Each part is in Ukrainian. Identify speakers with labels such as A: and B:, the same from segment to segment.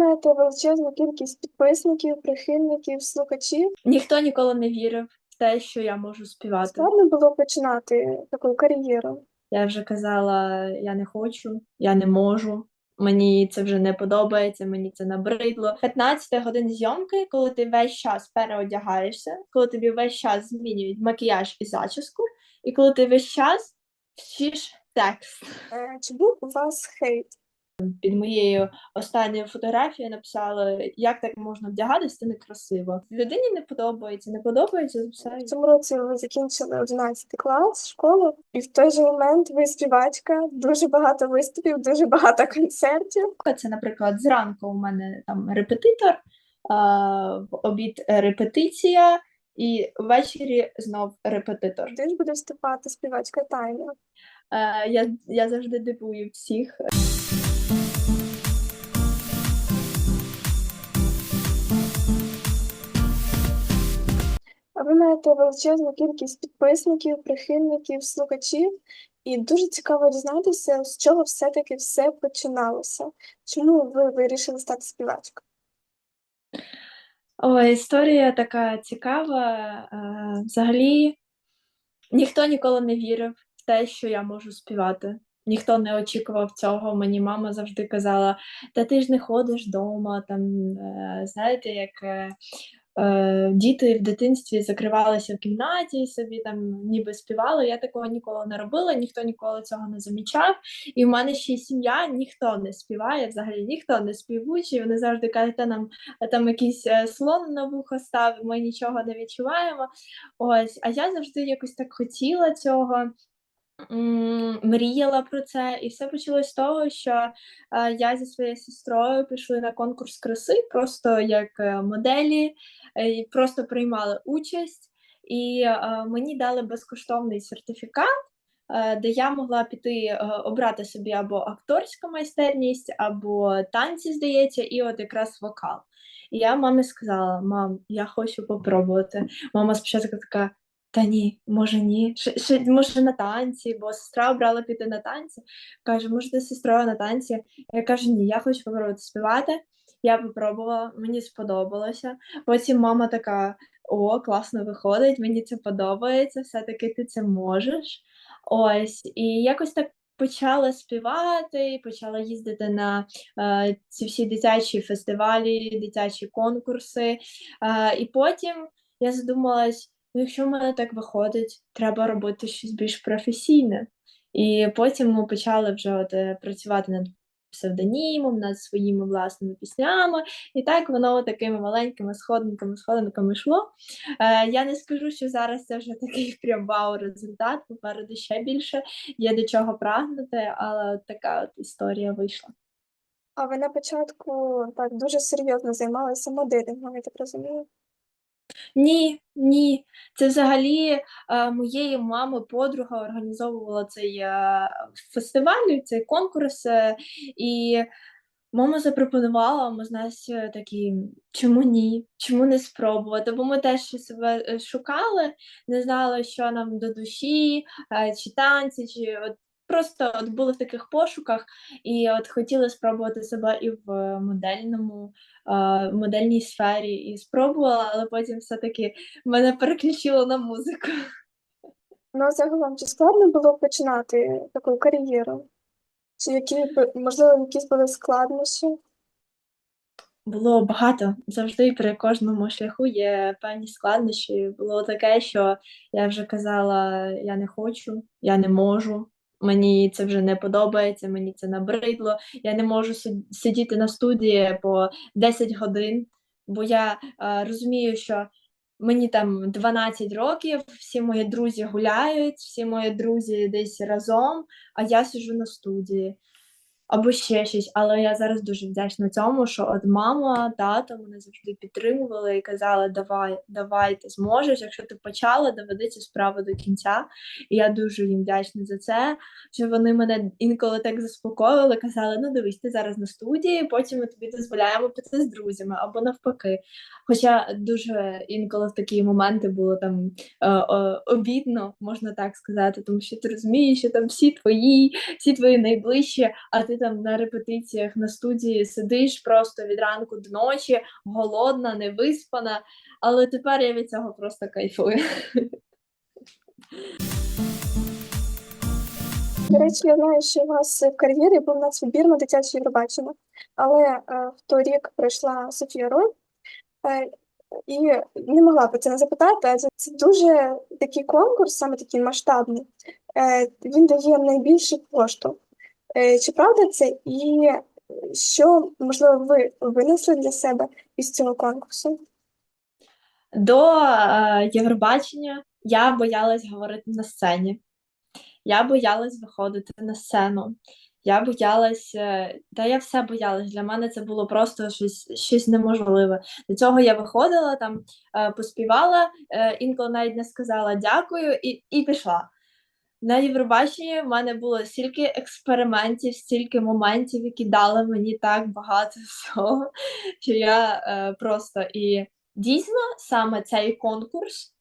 A: маєте величезну кількість підписників, прихильників, слухачів.
B: Ніхто ніколи не вірив в те, що я можу співати.
A: Складно було починати таку кар'єру.
B: Я вже казала, я не хочу, я не можу. Мені це вже не подобається, мені це набридло. 15 годин зйомки, коли ти весь час переодягаєшся, коли тобі весь час змінюють макіяж і зачіску, і коли ти весь час вчиш текст.
A: Е, Чи був у вас хейт?
B: Під моєю останньою фотографією написали, як так можна вдягатись, це некрасиво. Людині не подобається, не подобається все.
A: В цьому році ви закінчили 11 клас, школу, і в той же момент ви співачка, дуже багато виступів, дуже багато концертів.
B: Це, наприклад, зранку у мене там репетитор, в обід репетиція, і ввечері знов репетитор.
A: Де ж буде вступати співачка Тайна?
B: Е, Я, я завжди дивую всіх.
A: Ви маєте величезну кількість підписників, прихильників, слухачів, і дуже цікаво дізнатися, з чого все-таки все починалося. Чому ви вирішили стати співачкою?
B: Ой, історія така цікава. Е, Взагалі, ніхто ніколи не вірив в те, що я можу співати. Ніхто не очікував цього. Мені мама завжди казала: та ти ж не ходиш вдома. Там, е, знаєте, як е, діти в дитинстві закривалися в кімнаті собі там ніби співали. Я такого ніколи не робила, ніхто ніколи цього не замічав. І в мене ще й сім'я, ніхто не співає, взагалі ніхто не співучий. Вони завжди кажуть, нам там якийсь е, слон на вухо став, ми нічого не відчуваємо. Ось, а я завжди якось так хотіла цього. Мріяла про це, і все почалось з того, що е, я зі своєю сестрою пішли на конкурс краси, просто як е, моделі, е, просто приймали участь, і мені дали безкоштовний сертифікат, де я могла піти обрати собі або акторська майстерність, або танці, здається, і от якраз вокал. І я мамі сказала: мам, я хочу попробувати. Мама спочатку така. Та ні, може ні. Ще, ще, може на танці, бо сестра обрала піти на танці. Каже, може, ти з сестрою на танці? Я кажу, ні, я хочу попробувати співати. Я попробувала, мені сподобалося. Потім мама така: о, класно виходить, мені це подобається, все-таки ти це можеш. Ось, і якось так почала співати, почала їздити на е, ці всі дитячі фестивалі, дитячі конкурси. Е, і потім я задумалась: ну, якщо в мене так виходить, треба робити щось більш професійне. І потім ми почали вже от, е, працювати над псевдонімом, над своїми власними піснями, і так воно такими маленькими сходинками, сходинками йшло. Е, я не скажу, що зараз це вже такий прям вау результат, попереду ще більше є до чого прагнути, але така от історія вийшла.
A: А ви на початку так дуже серйозно займалися моделінгом, я так розумію.
B: Ні, ні. Це взагалі е, моєї мами подруга організовувала цей е, фестиваль, цей конкурс, е, і мама запропонувала, ми знаєш, е, такі, чому ні? Чому не спробувати? Бо ми теж себе е, шукали, не знали, що нам до душі, е, чи танці, чи от просто от були в таких пошуках, і от хотіли спробувати себе і в модельному е, модельній сфері і спробувала, але потім все-таки мене переключило на музику.
A: Ну, загалом, чи складно було починати таку кар'єру? Чи які, можливо, якісь були складнощі?
B: Було багато. Завжди при кожному шляху є певні складнощі. Було таке, що я вже казала, я не хочу, я не можу. Мені це вже не подобається, мені це набридло. Я не можу сидіти на студії по 10 годин, бо я е, розумію, що мені там 12 років, всі мої друзі гуляють, всі мої друзі десь разом, а я сижу на студії. Або ще щось, але я зараз дуже вдячна цьому, що от мама, тато мене завжди підтримували і казали, давай, давай, ти зможеш, якщо ти почала, доведи цю справу до кінця. І я дуже їм вдячна за це, що вони мене інколи так заспокоювали, казали, ну дивись, ти зараз на студії, потім ми тобі дозволяємо піти з друзями, або навпаки. Хоча дуже інколи в такі моменти було там е, обідно, можна так сказати, тому що ти розумієш, що там всі твої, всі твої найближчі, а ти там на репетиціях, на студії сидиш просто від ранку до ночі, голодна, невиспана. Але тепер я від цього просто кайфую.
A: До речі, я знаю, що у вас в кар'єрі був нацвідбір на дитяче Євробачення, але е, в той рік прийшла Софія Рой, е, і не могла про це не запитати, адже це дуже такий конкурс, саме такий масштабний. Е, він дає найбільший поштовх. Е, чи правда це? І що, можливо, ви винесли для себе із цього конкурсу?
B: До е, Євробачення я боялась говорити на сцені. Я боялась виходити на сцену. Я боялась, е, та я все боялась. Для мене це було просто щось, щось неможливе. До цього я виходила там, е, поспівала, інколи навіть не сказала дякую і, і пішла. На Євробаченні в мене було стільки експериментів, стільки моментів, які дали мені так багато всього, що я е, просто і дійсно саме цей конкурс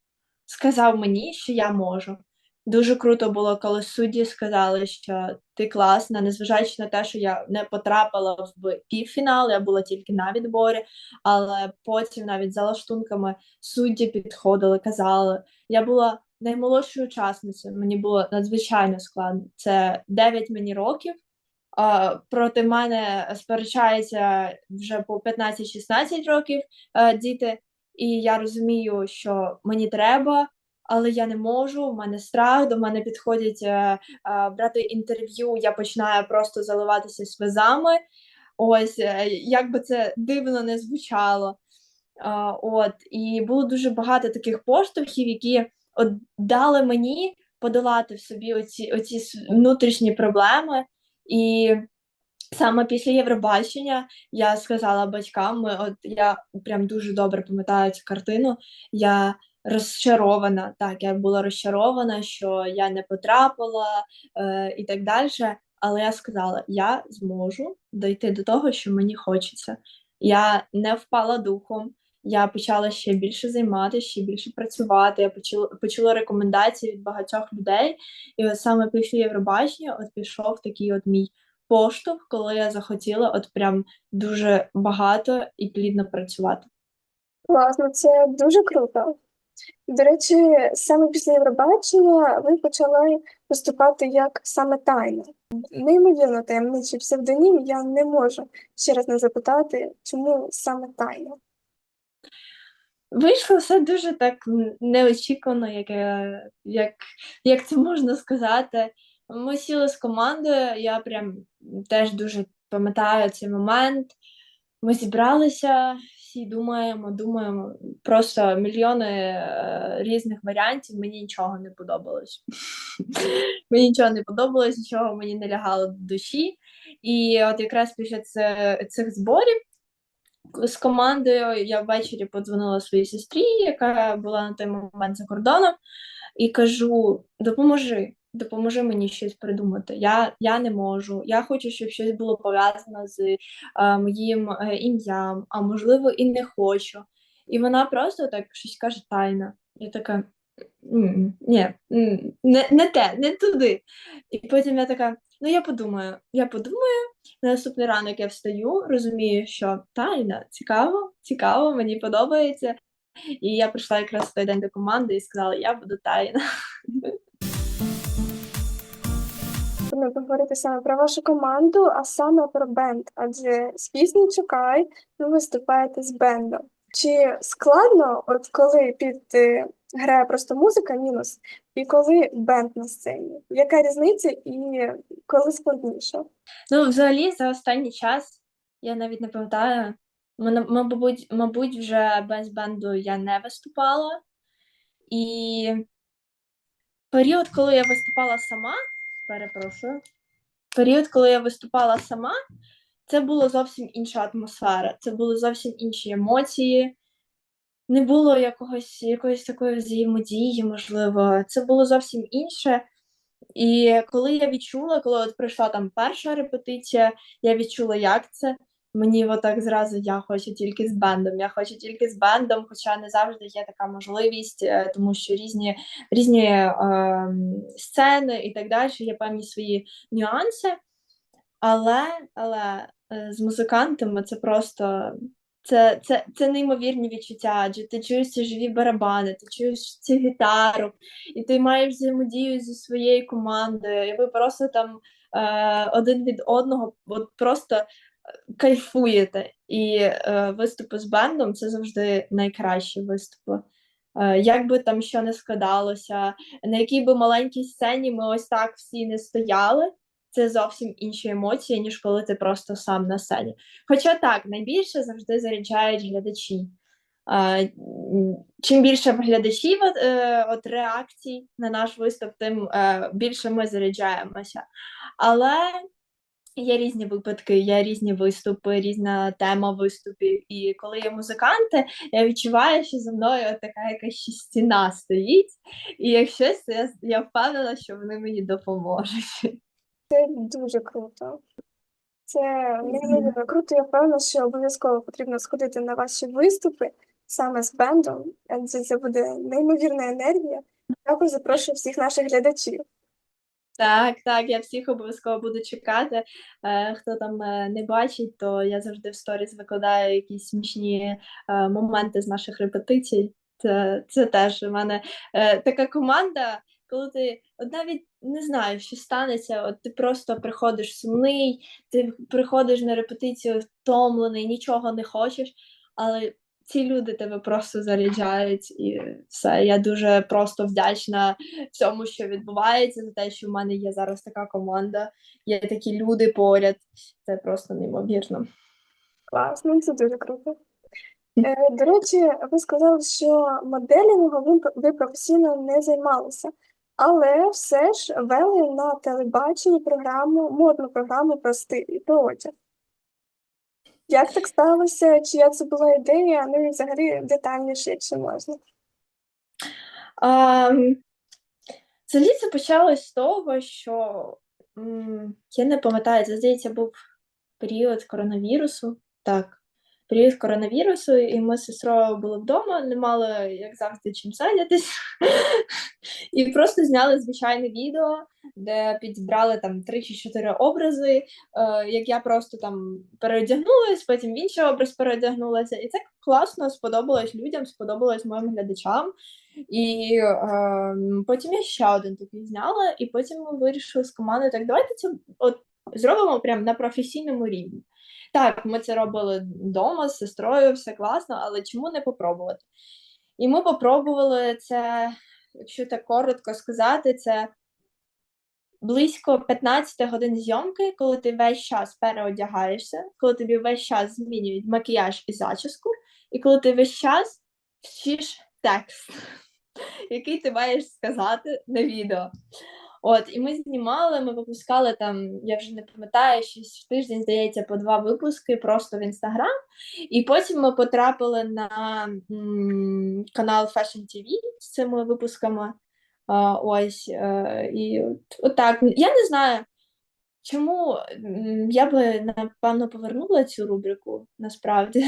B: сказав мені, що я можу. Дуже круто було, коли судді сказали, що ти класна, незважаючи на те, що я не потрапила в півфінал, я була тільки на відборі, але потім навіть за лаштунками судді підходили, казали. Я була наймолодшою учасницею, мені було надзвичайно складно. Це 9 мені років. Проти мене сперечаються вже по 15-16 років а, діти, і я розумію, що мені треба але я не можу. У мене страх, до мене підходять е, е, брати інтерв'ю. Я починаю просто заливатися сльозами. Ось е, як би це дивно не звучало. Е, от і було дуже багато таких поштовхів, які от дали мені подолати в собі оці, оці внутрішні проблеми. І саме після Євробачення я сказала батькам, от я прям дуже добре пам'ятаю цю картину. Я розчарована. Так, я була розчарована, що я не потрапила е, і так далі. Але я сказала, я зможу дойти до того, що мені хочеться. Я не впала духом. Я почала ще більше займатися, ще більше працювати. Я почула, почула рекомендації від багатьох людей. І от саме після Євробачення от пішов такий от мій поштовх, коли я захотіла от прям дуже багато і плідно працювати.
A: Класно, це дуже круто. До речі, саме після Євробачення ви почали виступати як саме тайна. Неймовірно таємничий псевдонім. Я не можу ще раз не запитати, чому саме тайна.
B: Вийшло все дуже так неочікувано, як, е, як, як це можна сказати. Ми сіли з командою, я прям теж дуже пам'ятаю цей момент. Ми зібралися, всі думаємо, думаємо, просто мільйони е, різних варіантів. Мені нічого не подобалось. Мені нічого не подобалось, нічого мені не лягало до душі. І от якраз після цих зборів з командою я ввечері подзвонила своїй сестрі, яка була на той момент за кордоном, і кажу: допоможи, допоможи мені щось придумати. Я, я не можу. Я хочу, щоб щось було пов'язано з е, моїм е, ім'ям, а можливо, і не хочу. І вона просто так щось каже тайна. Я така. «М, Ні, м, не, не те, не туди. І потім я така: ну я подумаю, я подумаю. На наступний ранок я встаю, розумію, що тайна, цікаво, цікаво, мені подобається. І я прийшла якраз в той день до команди і сказала, я буду тайна.
A: Ми поговорити саме про вашу команду, а саме про бенд. Адже з пісні Чекай ви виступаєте з бендом. Чи складно, от коли під е, грає просто музика, мінус, і коли бенд на сцені? Яка різниця і коли складніше?
B: Ну, взагалі, за останній час я навіть не пам'ятаю. Мабуть, мабуть, вже без бенду я не виступала. І період, коли я виступала сама, перепрошую, період, коли я виступала сама, це була зовсім інша атмосфера, це були зовсім інші емоції. Не було якогось, якоїсь такої взаємодії, можливо, це було зовсім інше. І коли я відчула, коли от прийшла там перша репетиція, я відчула, як це. Мені отак зразу я хочу тільки з бендом. Я хочу тільки з бендом, хоча не завжди є така можливість, е, тому що різні, різні е, сцени і так далі, є певні свої нюанси. Але, але е, з музикантами це просто це, це, це неймовірні відчуття, адже ти чуєш ці живі барабани, ти чуєш цю гітару, і ти маєш взаємодію зі своєю командою, і ви просто там е, один від одного от просто е, кайфуєте. І е, виступи з бендом це завжди найкращі виступи. Е, як би там що не складалося, на якій би маленькій сцені ми ось так всі не стояли, це зовсім інші емоції, ніж коли ти просто сам на сцені. Хоча так, найбільше завжди заряджають глядачі. Чим більше глядачів е, от реакцій на наш виступ, тим е, більше ми заряджаємося. Але є різні випадки, є різні виступи, різна тема виступів. І коли є музиканти, я відчуваю, що за мною от така якась стіна стоїть, і якщо я, я впевнена, що вони мені допоможуть.
A: Це дуже круто. Це неймовірно круто. Я впевнена, що обов'язково потрібно сходити на ваші виступи саме з бендом, адже це буде неймовірна енергія. Також запрошую всіх наших глядачів.
B: Так, так, я всіх обов'язково буду чекати. Е, хто там е, не бачить, то я завжди в сторіс викладаю якісь смішні е, моменти з наших репетицій. Це, це теж у мене е, така команда, коли ти от навіть не знаю, що станеться, от ти просто приходиш сумний, ти приходиш на репетицію втомлений, нічого не хочеш, але ці люди тебе просто заряджають і все. Я дуже просто вдячна всьому, що відбувається, за те, що в мене є зараз така команда, є такі люди поряд. Це просто неймовірно.
A: Класно, це дуже круто. Е, До речі, ви сказали, що моделінгом ви професійно не займалися, але все ж вели на телебаченні програму, модну програму про стиль про одяг. Як так сталося? Чия це була ідея? Ну і взагалі детальніше, якщо можна.
B: А, взагалі це почалось з того, що я не пам'ятаю, це здається, був період коронавірусу. Так, період коронавірусу, і ми з сестрою були вдома, не мали, як завжди, чим зайнятися. І просто зняли звичайне відео, де підібрали там три чи чотири образи, е, як я просто там переодягнулась, потім в інший образ переодягнулася. І це класно сподобалось людям, сподобалось моїм глядачам. І е, потім я ще один такий зняла, і потім ми вирішили з командою, так давайте це от зробимо прямо на професійному рівні. Так, ми це робили вдома з сестрою, все класно, але чому не попробувати? І ми попробували це, якщо так коротко сказати, це близько 15 годин зйомки, коли ти весь час переодягаєшся, коли тобі весь час змінюють макіяж і зачіску, і коли ти весь час вчиш текст, який ти маєш сказати на відео. От, і ми знімали, ми випускали там, я вже не пам'ятаю, щось в тиждень, здається, по два випуски просто в Інстаграм. І потім ми потрапили на м, канал Fashion TV з цими випусками. А, ось, е, і от, от так. Я не знаю, чому я би напевно повернула цю рубрику насправді,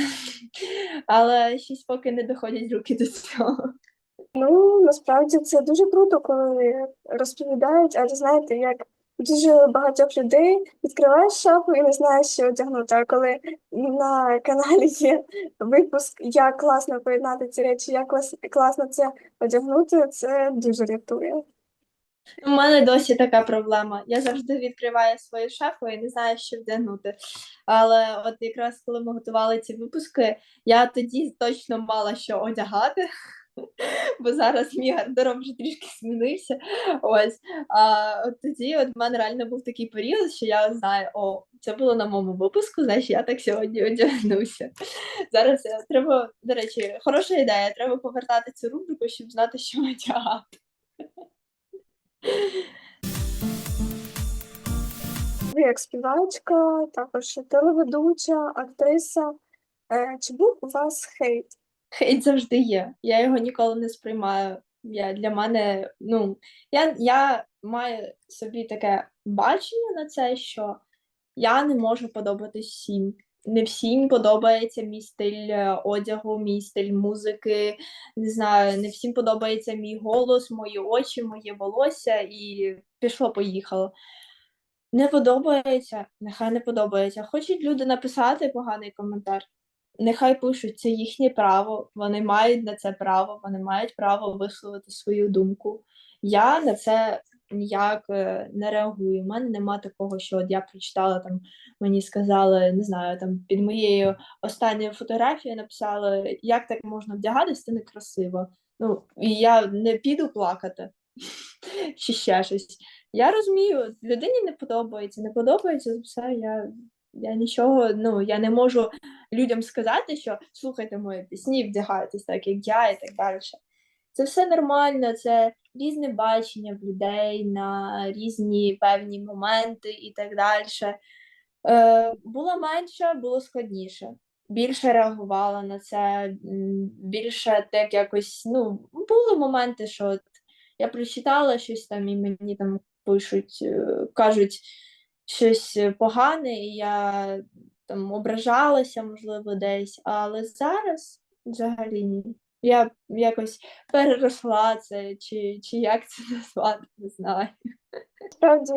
B: але щось поки не доходять руки до цього.
A: Ну, насправді це дуже круто, коли розповідають, але знаєте, як дуже багатьох людей відкриваєш шафу і не знаєш, що одягнути. А коли на каналі є випуск, як класно поєднати ці речі, як клас- класно це одягнути, це дуже рятує.
B: У мене досі така проблема. Я завжди відкриваю свою шафу і не знаю, що вдягнути. Але от якраз коли ми готували ці випуски, я тоді точно мала що одягати, бо зараз мій гардероб вже трішки змінився. Ось. А от тоді от в мене реально був такий період, що я знаю, о, це було на моєму випуску, значить я так сьогодні одягнуся. Зараз е, треба, до речі, хороша ідея, треба повертати цю рубрику, щоб знати, що одягати.
A: Ви як співачка, також телеведуча, актриса. Е, Чи був у вас хейт?
B: Хейт завжди є. Я його ніколи не сприймаю. Я, для мене, ну, я, я маю собі таке бачення на це, що я не можу подобатись всім. Не всім подобається мій стиль е, одягу, мій стиль музики. Не знаю, не всім подобається мій голос, мої очі, моє волосся, і пішло-поїхало. Не подобається, нехай не подобається. Хочуть люди написати поганий коментар. Нехай пишуть, це їхнє право, вони мають на це право, вони мають право висловити свою думку. Я на це ніяк е, не реагую. У мене нема такого, що от я прочитала там, мені сказали, не знаю, там під моєю останньою фотографією написали, як так можна вдягатись, це некрасиво. Ну, і я не піду плакати чи ще щось. Я розумію, людині не подобається, не подобається все. Я, я нічого, ну я не можу людям сказати, що слухайте мої пісні, вдягайтесь так, як я, і так далі. Це все нормально, це різне бачення в людей на різні певні моменти і так далі. Е, було менше, було складніше. Більше реагувала на це, більше так якось, ну, були моменти, що от я прочитала щось там, і мені там пишуть, е, кажуть щось погане, і я там ображалася, можливо, десь, але зараз взагалі ні. Я якось переросла це, чи, чи як це назвати, не знаю.
A: Справді,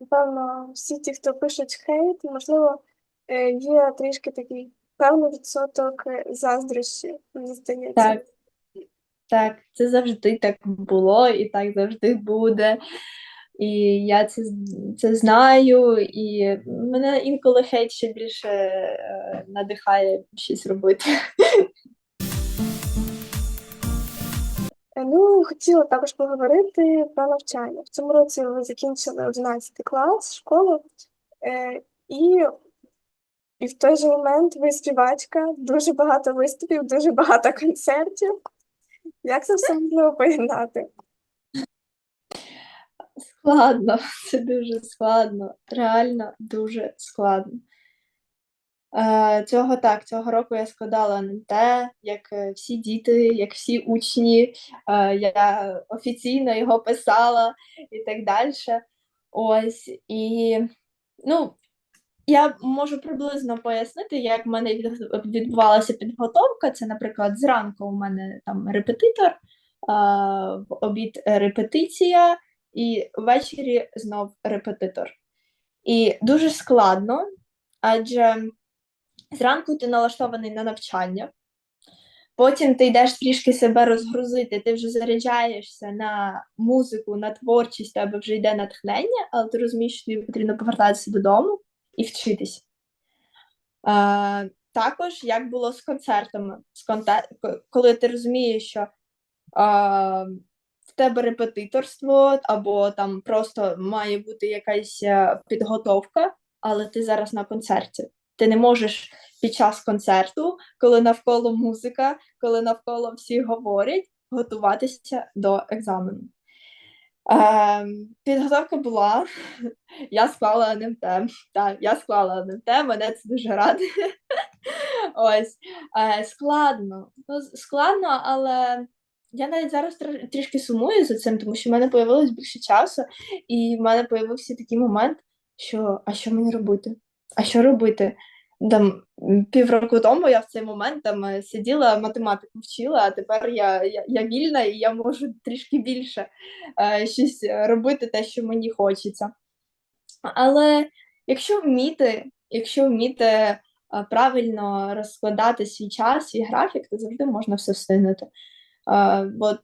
A: напевно, всі ті, хто пишуть хейт, можливо, е, є трішки такий певний відсоток е, заздрощі, мені здається.
B: Так, так, це завжди так було і так завжди буде. І я це, це знаю, і мене інколи хейт ще більше е, надихає щось робити.
A: Е, Ну, хотіла також поговорити про навчання. В цьому році ви закінчили 11 клас, школу, е, і, і в той же момент ви співачка, дуже багато виступів, дуже багато концертів. Як це все можливо поєднати?
B: Складно, це дуже складно, реально дуже складно. Е, цього так, цього року я складала НМТ, як е, всі діти, як всі учні. Е, я офіційно його писала і так далі. Ось, і ну, я можу приблизно пояснити, як в мене відбувалася підготовка. Це, наприклад, зранку у мене там репетитор, в обід репетиція, і ввечері знов репетитор. І дуже складно, адже зранку ти налаштований на навчання, потім ти йдеш трішки себе розгрузити, ти вже заряджаєшся на музику, на творчість, тебе вже йде натхнення, але ти розумієш, що тобі потрібно повертатися додому і вчитись. Е, також як було з концертами, з конте... коли ти розумієш, що тебе репетиторство, або там просто має бути якась е, підготовка, але ти зараз на концерті. Ти не можеш під час концерту, коли навколо музика, коли навколо всі говорять, готуватися до екзамену. Е, підготовка була, я склала НМТ. Так, я склала НМТ, мене це дуже радує. Ось е, складно. Ну, складно, але я навіть зараз трішки сумую за цим, тому що в мене появилось більше часу, і в мене появився такий момент, що а що мені робити? А що робити? Там півроку тому я в цей момент там е, сиділа, математику вчила, а тепер я, я, я вільна і я можу трішки більше е, щось робити, те, що мені хочеться. Але якщо вміти, якщо вміти е, правильно розкладати свій час, свій графік, то завжди можна все встигнути. Е, Бо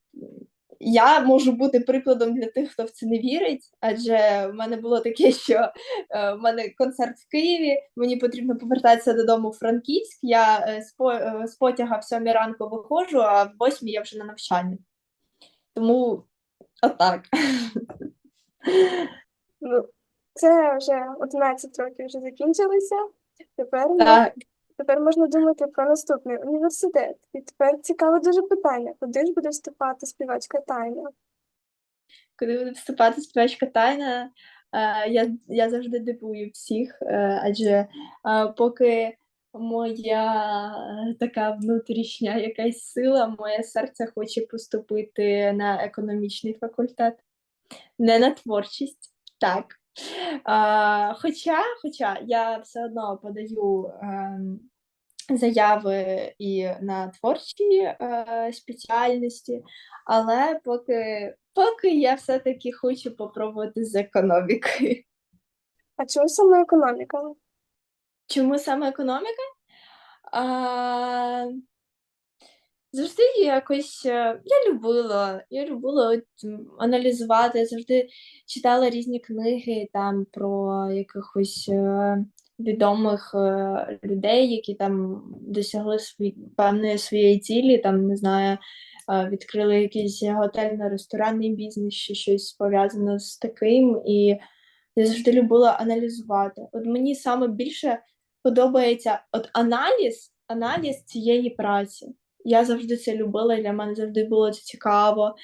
B: я можу бути прикладом для тих, хто в це не вірить, адже в мене було таке, що е, в мене концерт в Києві, мені потрібно повертатися додому в Франківськ. Я е, з, по, е, з потяга в сьомій ранку виходжу, а в восьмій я вже на навчанні. Тому отак.
A: Ну, це вже 11 років вже закінчилися. Тепер,
B: Так.
A: Тепер можна думати про наступний університет. І тепер цікаве дуже питання, куди ж буде вступати співачка Тайна?
B: коли буде вступати співачка тайна, е, я, я завжди дивую всіх, е, адже е, поки моя така внутрішня якась сила, моє серце хоче поступити на економічний факультет, не на творчість. Так. А, хоча, хоча я все одно подаю ем, заяви і на творчі е, спеціальності, але поки, поки я все-таки хочу попробувати з економіки.
A: А чому саме економіка?
B: Чому саме економіка? А, завжди якось е, я любила, я любила от, аналізувати, я завжди читала різні книги там про якихось е, відомих е, людей, які там досягли свої, певної своєї цілі, там, не знаю, відкрили якийсь готельно-ресторанний бізнес, чи щось пов'язане з таким. І я завжди любила аналізувати. От мені саме більше подобається от аналіз, аналіз цієї праці. Я завжди це любила, і для мене завжди було це цікаво.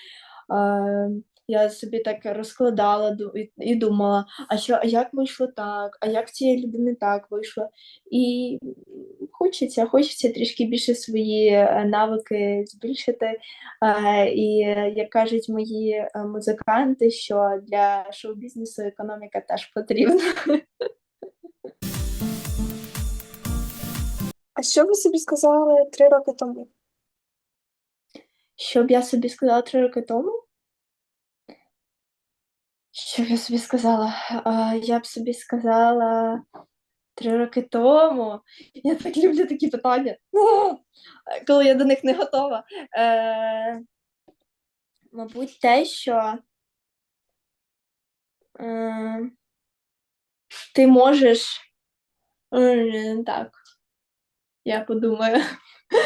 B: Е, я собі так розкладала і, думала, а що, а як вийшло так, а як цієї людини так вийшло. І хочеться, хочеться трішки більше свої е, навики збільшити. Е, і е, як кажуть мої музиканти, що для шоу-бізнесу економіка теж потрібна.
A: А що ви собі сказали три роки тому?
B: Що б я собі сказала три роки тому? Що б я собі сказала? А, я б собі сказала три роки тому. Я так люблю такі питання, коли я до них не готова. Е, мабуть, те, що е, ти можеш. Так, я подумаю.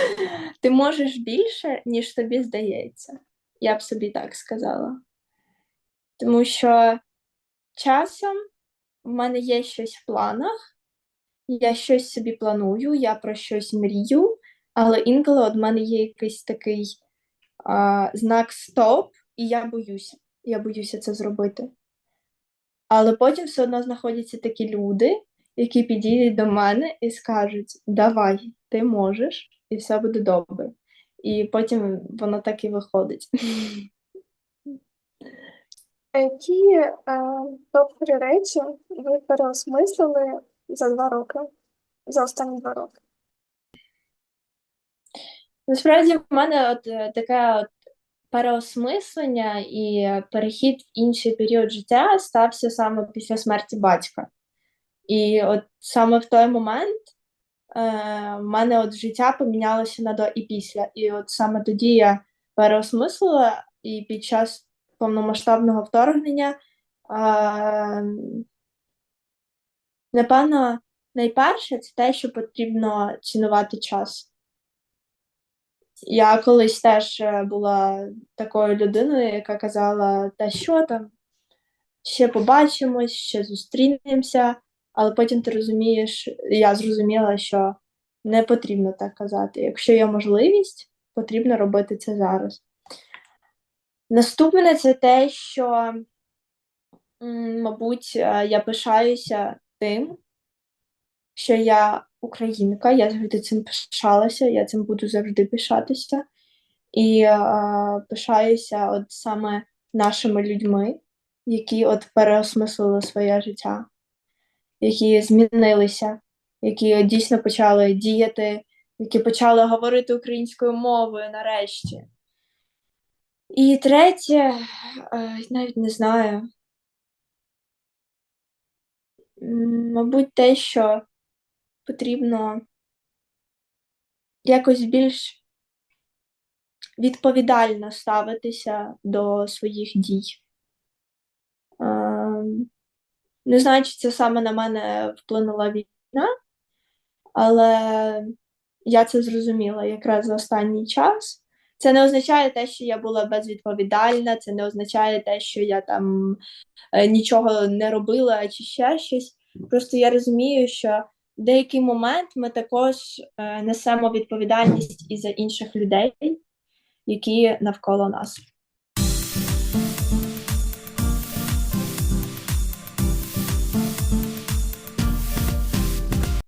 B: Ти можеш більше, ніж тобі здається. Я б собі так сказала. Тому що часом в мене є щось в планах, я щось собі планую, я про щось мрію, але інколи от в мене є якийсь такий а, знак стоп, і я боюся. Я боюся це зробити. Але потім все одно знаходяться такі люди, які підійдуть до мене і скажуть: Давай, ти можеш, і все буде добре. І потім воно так і виходить.
A: Які е, топ-3 речі ви переосмислили за два роки, за останні два роки?
B: Насправді, в мене от е, таке от переосмислення і перехід в інший період життя стався саме після смерті батька. І от саме в той момент е, в мене от життя помінялося на до і після. І от саме тоді я переосмислила, і під час повномасштабного вторгнення, е, напевно, найперше це те, що потрібно цінувати час. Я колись теж е, була такою людиною, яка казала, та що там, ще побачимось, ще зустрінемося, але потім ти розумієш, я зрозуміла, що не потрібно так казати. Якщо є можливість, потрібно робити це зараз. Наступне це те, що, мабуть, е, я пишаюся тим, що я українка, я завжди цим пишалася, я цим буду завжди пишатися. І е, пишаюся от саме нашими людьми, які от переосмислили своє життя, які змінилися, які дійсно почали діяти, які почали говорити українською мовою нарешті. І третє, е, навіть не знаю. Мабуть, те, що потрібно якось більш відповідально ставитися до своїх дій. Не знаю, чи це саме на мене вплинула війна, але я це зрозуміла якраз за останній час. Це не означає те, що я була безвідповідальна, це не означає те, що я там е, нічого не робила чи ще щось. Просто я розумію, що в деякий момент ми також е, несемо відповідальність і за інших людей, які навколо нас.